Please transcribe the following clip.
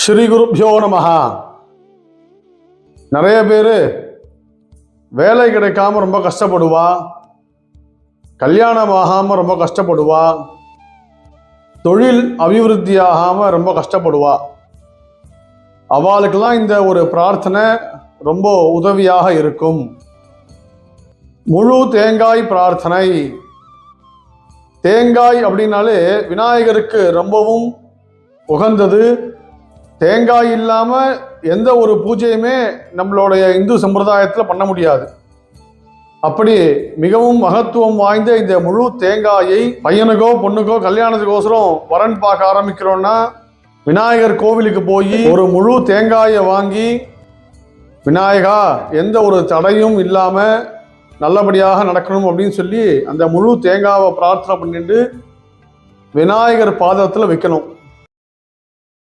ஸ்ரீ குருப்பியோ நமஹா. நிறைய பேர் வேலை கிடைக்காம ரொம்ப கஷ்டப்படுவா. கல்யாணம் ஆகாமல் ரொம்ப கஷ்டப்படுவா. தொழில் அபிவிருத்தி ஆகாமல் ரொம்ப கஷ்டப்படுவா. அவளுக்கெல்லாம் இந்த ஒரு பிரார்த்தனை ரொம்ப உதவியாக இருக்கும். முழு தேங்காய் பிரார்த்தனை. தேங்காய் அப்படின்னாலே விநாயகருக்கு ரொம்பவும் உகந்தது. தேங்காய் இல்லாமல் எந்த ஒரு பூஜையுமே நம்மளுடைய இந்து சம்பிரதாயத்தில் பண்ண முடியாது. அப்படி மிகவும் மகத்துவம் வாய்ந்த இந்த முழு தேங்காயை பையனுக்கோ பொண்ணுக்கோ கல்யாணத்துக்கோசரம் வரன் பார்க்க ஆரம்பிக்கிறோன்னா விநாயகர் கோவிலுக்கு போய் ஒரு முழு தேங்காயை வாங்கி விநாயகா எந்த ஒரு தடையும் இல்லாமல் நல்லபடியாக நடக்கணும் அப்படின்னு சொல்லி அந்த முழு தேங்காவை பிரார்த்தனை பண்ணிட்டு விநாயகர் பாதத்தில் வைக்கணும்.